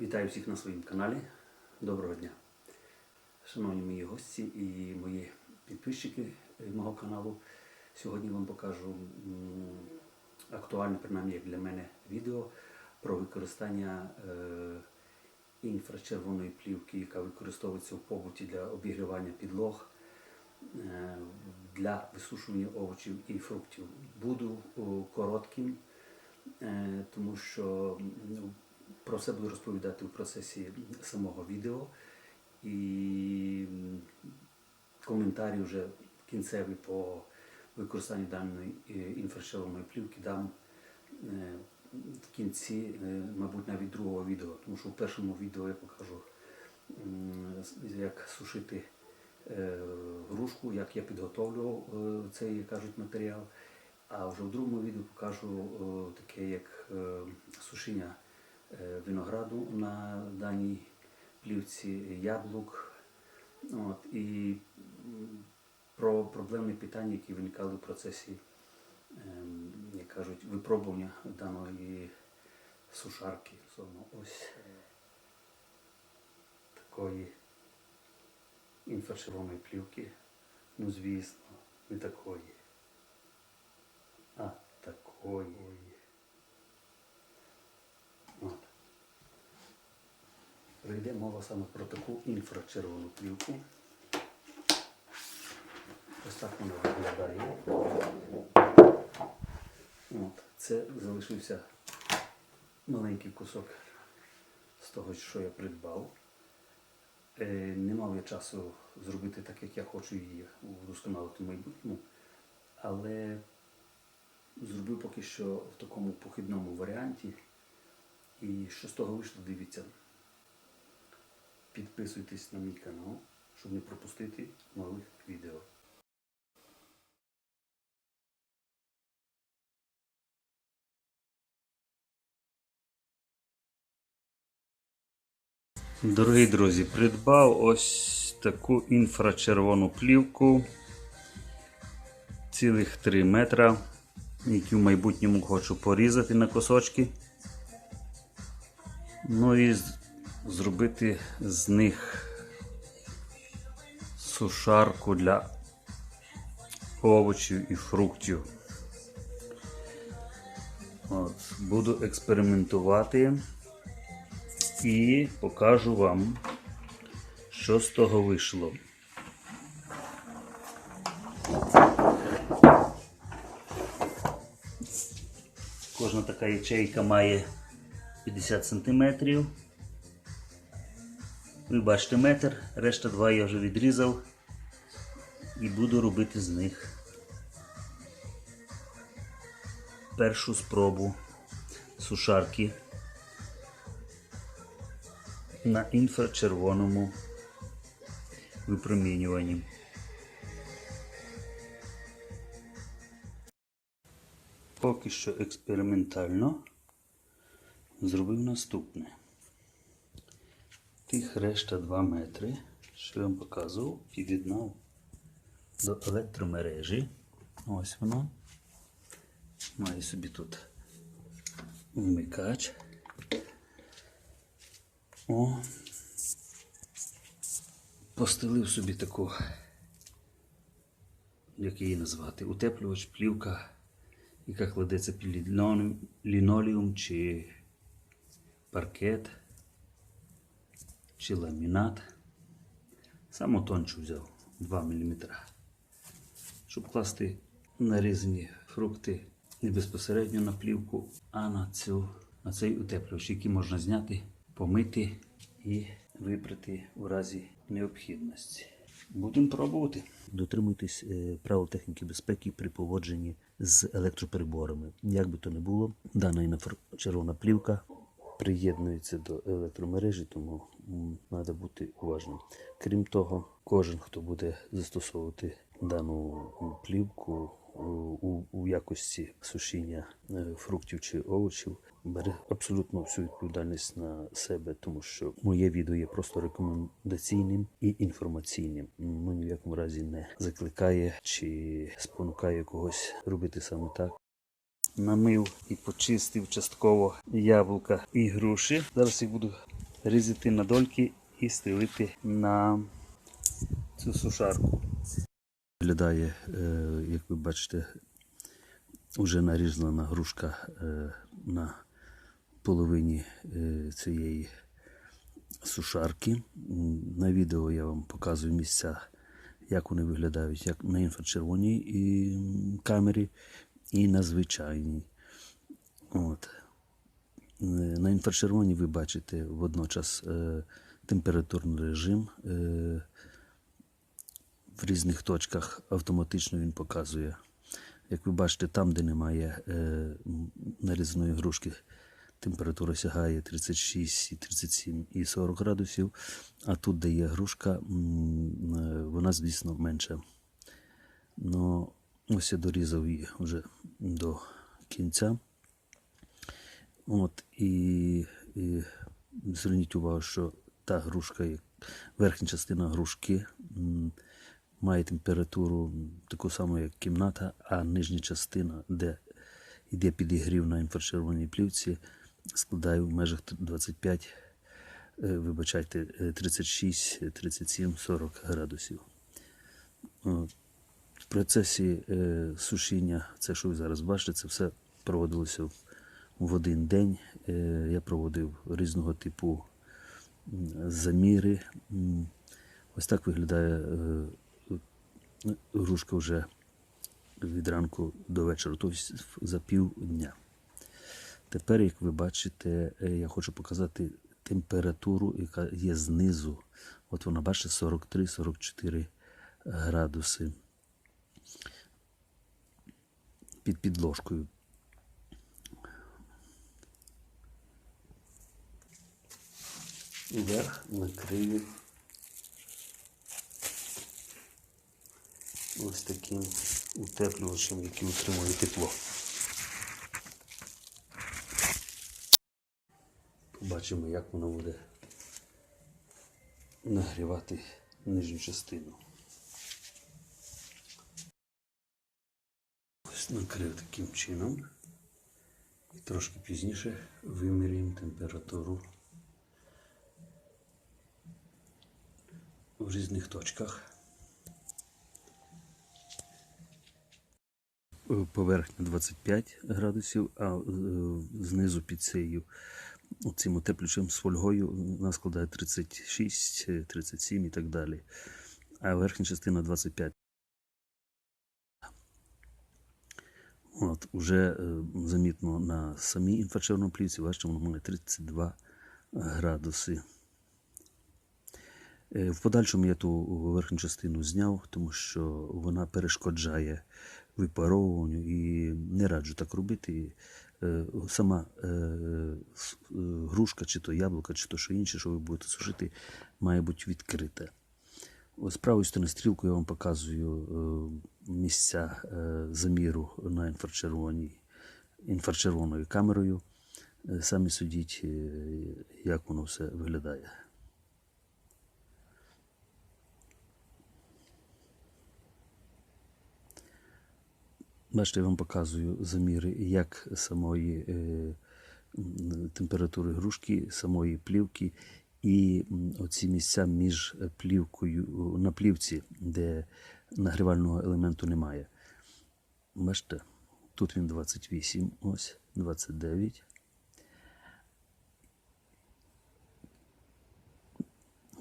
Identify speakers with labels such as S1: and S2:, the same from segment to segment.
S1: Вітаю всіх на своєму каналі. Доброго дня. Шановні мої гості і мої підписчики мого каналу. Сьогодні вам покажу актуальне, принаймні як для мене, відео про використання е, інфрачервоної плівки, яка використовується в побуті для обігрівання підлог, е, для висушування овочів і фруктів. Буду коротким, е, тому що про це буду розповідати у процесі самого відео. І коментарі вже кінцеві по використанню даної е, інфрачервоної плівки дам е, в кінці, е, мабуть, навіть другого відео, тому що в першому відео я покажу, як сушити грушку, як я підготовлював цей, як кажуть, матеріал. А вже в другому відео покажу таке, як сушіння винограду на даній плівці, яблук. От, і про проблемні питання, які виникали в процесі, ем, як кажуть, випробування даної сушарки. Ось е, такої інфрачервоної плівки. Ну, звісно, не такої. А такої. От. Прийде мова саме про таку інфрачервону плівку. Ось так вона виглядає. От. Це залишився маленький кусок з того, що я придбав. Е, не мав я часу зробити так, як я хочу її удосконалити в майбутньому. Але зробив поки що в такому похідному варіанті. І що з того вийшло, дивіться. Підписуйтесь на мій канал, щоб не пропустити нових відео. Дорогі друзі, придбав ось таку інфрачервону плівку цілих 3 метра, які в майбутньому хочу порізати на кусочки. Ну і зробити з них сушарку для овочів і фруктів. От, буду експериментувати і покажу вам, що з того вийшло. Кожна така ячейка має 50 см. Ви бачите метр, решта два я вже відрізав і буду робити з них першу спробу сушарки на інфрачервоному випромінюванні. Поки що експериментально зробив наступне. Тих решта 2 метри, що я вам показував, під'єднав до електромережі. Ось воно. Має собі тут вмикач. О. Постелив собі таку, як її назвати, утеплювач, плівка, яка кладеться під лінолеум чи паркет, чи ламінат. Саму тончу взяв 2 мм. Щоб класти нарізані фрукти не безпосередньо на плівку, а на, цю, на цей утеплювач, який можна зняти, помити і випрати у разі необхідності. Будемо пробувати. Дотримуйтесь е, правил техніки безпеки при поводженні з електропереборами. Як би то не було, дана інфрачервона плівка приєднується до електромережі, тому треба бути уважним. Крім того, кожен, хто буде застосовувати дану плівку у, у, якості сушіння е, фруктів чи овочів, бере абсолютно всю відповідальність на себе, тому що моє відео є просто рекомендаційним і інформаційним. Ну ні в якому разі не закликає чи спонукає когось робити саме так. Намив і почистив частково яблука і груші. Зараз їх буду різати на дольки і стелити на цю сушарку. Виглядає, е, як ви бачите, вже нарізана грушка е, на половині е, цієї сушарки. На відео я вам показую місця, як вони виглядають, як на інфрачервоній камері і на звичайній. От. Е, На інфрачервоній ви бачите водночас е, температурний режим. Е, в різних точках автоматично він показує. Як ви бачите, там, де немає е, нарізаної грушки, температура сягає 36, 37 і 40 градусів. А тут, де є грушка, е, вона, звісно, менша. Ну, ось я дорізав її вже до кінця. От, і, і зверніть увагу, що та грушка, верхня частина грушки має температуру таку саму, як кімната, а нижня частина, де йде підігрів на інфрачервоній плівці, складає в межах 25, е, вибачайте, е, 36, 37, 40 градусів. От. Процесі е, сушіння, це що ви зараз бачите, це все проводилося в, один день. Е, я проводив різного типу заміри. Ось так виглядає е, грушка вже від ранку до вечора, тобто за пів дня. Тепер, як ви бачите, е, я хочу показати температуру, яка є знизу. От вона бачите 43-44 градуси під підложкою. Верх накрию ось таким утеплювачем, який утримує тепло. Побачимо, як воно буде нагрівати нижню частину. Накрив таким чином. І трошки пізніше вимірюємо температуру в різних точках. Поверхня 25 градусів, а е, знизу під цією цим утеплюючим з фольгою вона складає 36, е, 37 і так далі. А верхня частина 25. От, уже е, замітно на самій інфрачервоній плівці, бачите, воно має 32 градуси. Е, В подальшому я ту верхню частину зняв, тому що вона перешкоджає випаровуванню і не раджу так робити. Е, Сама е, е, грушка, чи то яблука, чи то що інше, що ви будете сушити, має бути відкрите. З правої сторони стрілку я вам показую е, місця е, заміру на інфрачервоною камерою. Е, Самі судіть, як воно все виглядає. Бачите, я вам показую заміри як самої температури грушки, самої плівки і оці місця між плівкою на плівці, де нагрівального елементу немає. Бачите, тут він 28, ось 29.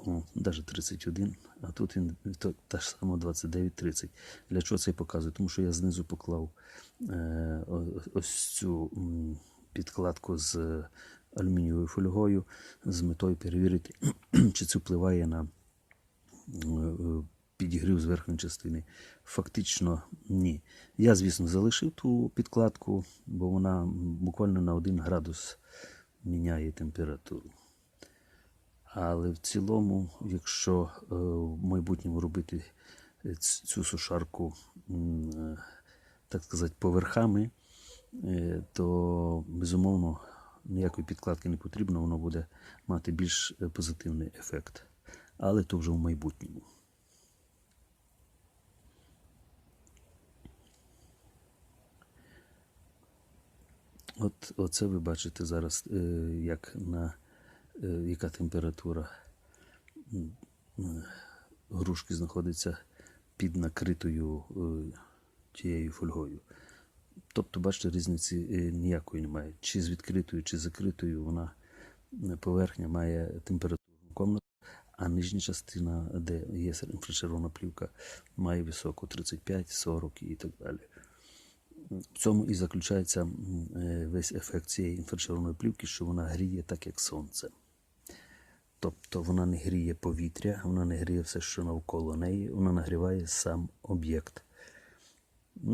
S1: О, навіть 31, а тут він то, та ж сама 29-30. Для чого це я показую? Тому що я знизу поклав е, ось цю підкладку з алюмінієвою фольгою з метою перевірити, чи це впливає на е, підігрів з верхньої частини. Фактично ні. Я, звісно, залишив ту підкладку, бо вона буквально на 1 градус міняє температуру. Але в цілому, якщо е, в майбутньому робити е, цю сушарку, е, так сказати, поверхами, е, то безумовно ніякої підкладки не потрібно, воно буде мати більш е, позитивний ефект. Але то вже в майбутньому. От, оце ви бачите зараз, е, як на е, яка температура грушки знаходиться під накритою тією фольгою. Тобто, бачите, різниці е, ніякої немає. Чи з відкритою, чи закритою вона е, поверхня має температурну комнату, а нижня частина, де є інфрачервона плівка, має високу 35, 40 і так далі. В цьому і заключається е, весь ефект цієї інфрачервоної плівки, що вона гріє так, як сонце. Тобто вона не гріє повітря, вона не гріє все, що навколо неї, вона нагріває сам об'єкт,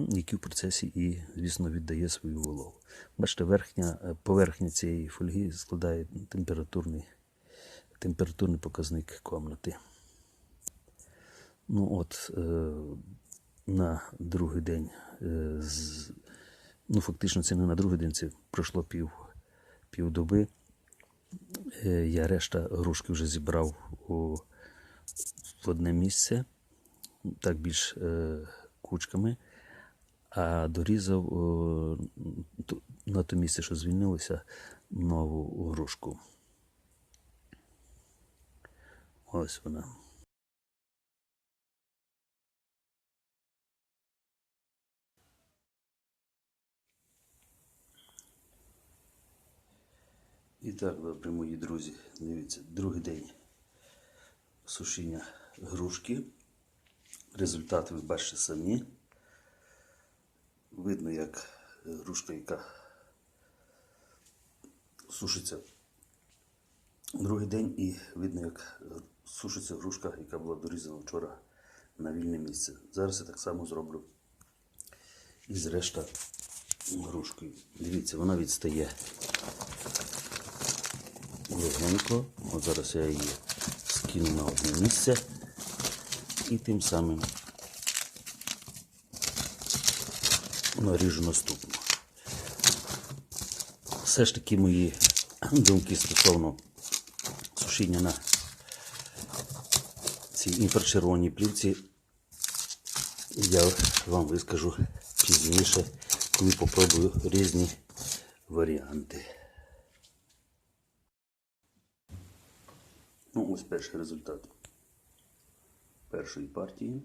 S1: який в процесі і, звісно, віддає свою вологу. Бачите, верхня, е, поверхня цієї фольги складає температурний, температурний показник комнати. Ну от, е, на другий день, е, з, ну фактично це не на другий день, це пройшло пів, півдоби. Е, я решта грушки вже зібрав у, в одне місце, так більш е, кучками, а дорізав на те місце, що звільнилося, нову грушку. Ось вона. І так, добре, мої друзі, дивіться, другий день сушіння грушки. Результат ви бачите самі. Видно, як грушка, яка сушиться другий день, і видно, як сушиться грушка, яка була дорізана вчора на вільне місце. Зараз я так само зроблю і з решта грушкою. Дивіться, вона відстає легенько. От зараз я її скину на одне місце і тим самим наріжу наступну. Все ж таки мої думки стосовно сушіння на цій інфрачервоній плівці я вам вискажу пізніше, коли попробую різні варіанти. Ну, ось перший результат першої партії.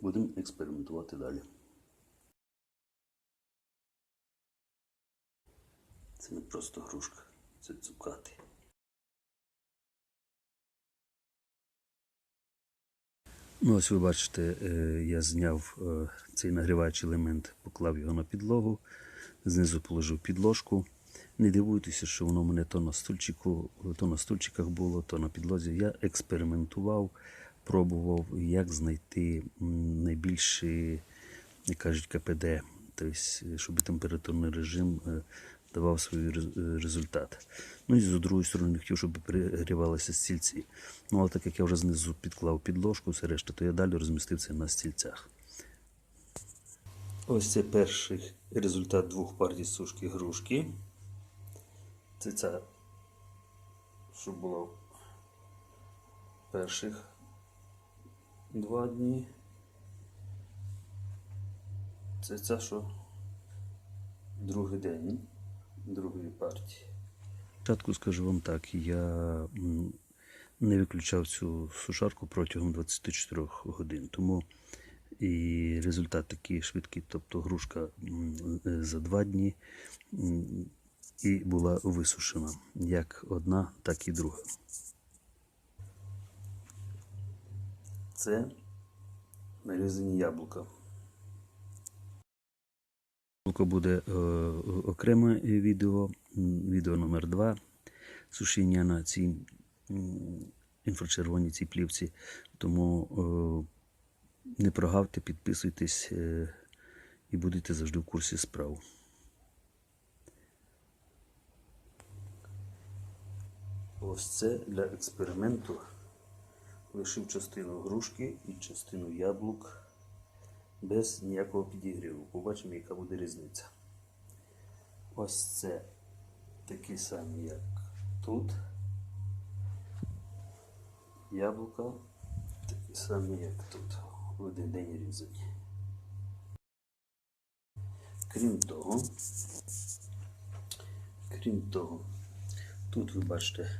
S1: Будемо експериментувати далі. Це не просто грушка, це цукати. Ну, ось ви бачите, е, я зняв е, цей нагріваючий елемент, поклав його на підлогу, знизу положив підложку. Не дивуйтеся, що воно в мене то на стульчику, то на стульчиках було, то на підлозі. Я експериментував, пробував, як знайти м, найбільший, як кажуть, КПД, тобто, щоб температурний режим е, давав свій е, результат. Ну і з другої сторони хотів, щоб перегрівалися стільці. Ну, але так як я вже знизу підклав підложку, все решта, то я далі розмістив це на стільцях. Ось це перший результат двох партій сушки грушки. Це ця, що було перших два дні. Це ця, що другий день другої партії. Спочатку скажу вам так, я не виключав цю сушарку протягом 24 годин, тому і результат такий швидкий, тобто грушка е, за два дні і була висушена як одна, так і друга. Це нарізані яблука. Яблуко буде е, окреме відео, відео номер 2 сушіння на цій інфрачервоній цій плівці. Тому е, не прогавте, підписуйтесь е, і будете завжди в курсі справ. Ось це для експерименту. Лишив частину грушки і частину яблук без ніякого підігріву. Побачимо, яка буде різниця. Ось це такі самі, як тут. Яблука такі самі, як тут. В один день різані. Крім того, крім того, тут ви бачите,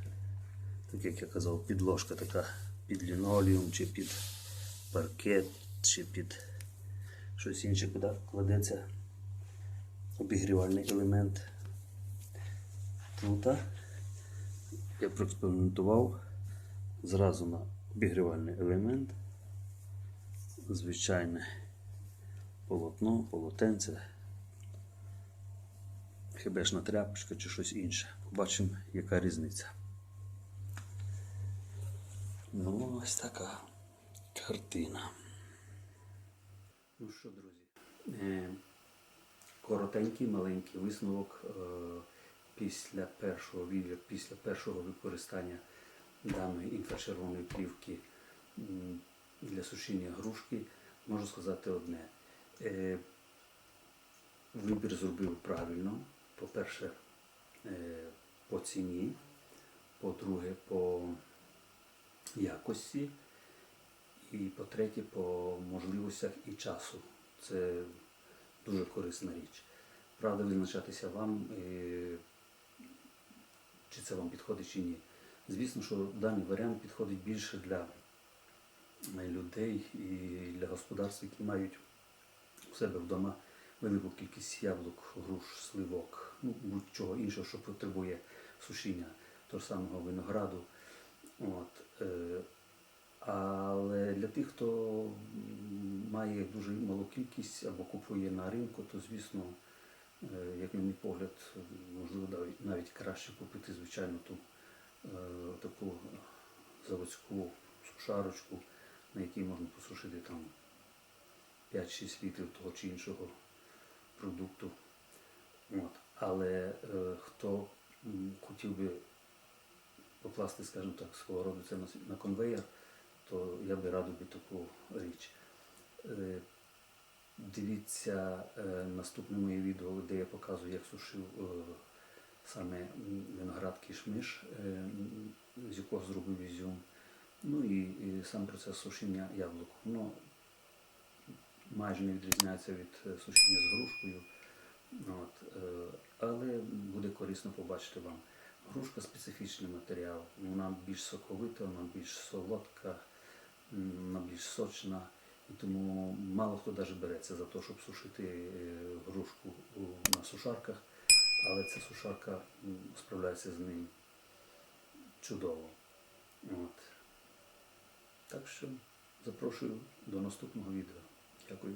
S1: так як я казав, підложка така під лінолеум, чи під паркет, чи під щось інше, куди кладеться обігрівальний елемент. Тут я проекспериментував зразу на обігрівальний елемент, звичайне полотно, полотенце, хібешна тряпочка чи щось інше. Побачимо, яка різниця. Ну, ось така картина. Ну що, друзі, е, коротенький маленький висновок е, після першого відео, після першого використання даної інфрачервоної плівки для сушіння грушки, можу сказати одне. Е, Вибір зробив правильно. По-перше, по ціні, по-друге, по якості, і по-третє, по можливостях і часу. Це дуже корисна річ. Правда, визначатися вам, е, чи це вам підходить чи ні. Звісно, що даний варіант підходить більше для е, людей і для господарств, які мають у себе вдома велику кількість яблук, груш, сливок, ну, будь-чого іншого, що потребує сушіння того самого винограду. От, е, але для тих, хто має дуже малу кількість або купує на ринку, то звісно, е, як на мій погляд, можливо навіть, краще купити звичайно ту е, таку заводську сушарочку, на якій можна посушити там 5-6 літрів того чи іншого продукту. От. Але хто хотів би покласти, скажімо так, свого роду це на, конвейер, то я би радив би таку річ. Е, Дивіться е, наступне моє відео, де я показую, як сушив е, саме виноград кішмиш, з якого зробив ізюм. Ну і, сам процес сушіння яблук. Воно майже не відрізняється від сушіння з грушкою. От, але буде корисно побачити вам. Грушка специфічний матеріал, вона більш соковита, вона більш солодка, вона більш сочна. І тому мало хто навіть береться за те, щоб сушити е, грушку на сушарках, але ця сушарка справляється з ним чудово. От. Так що запрошую до наступного відео. Дякую.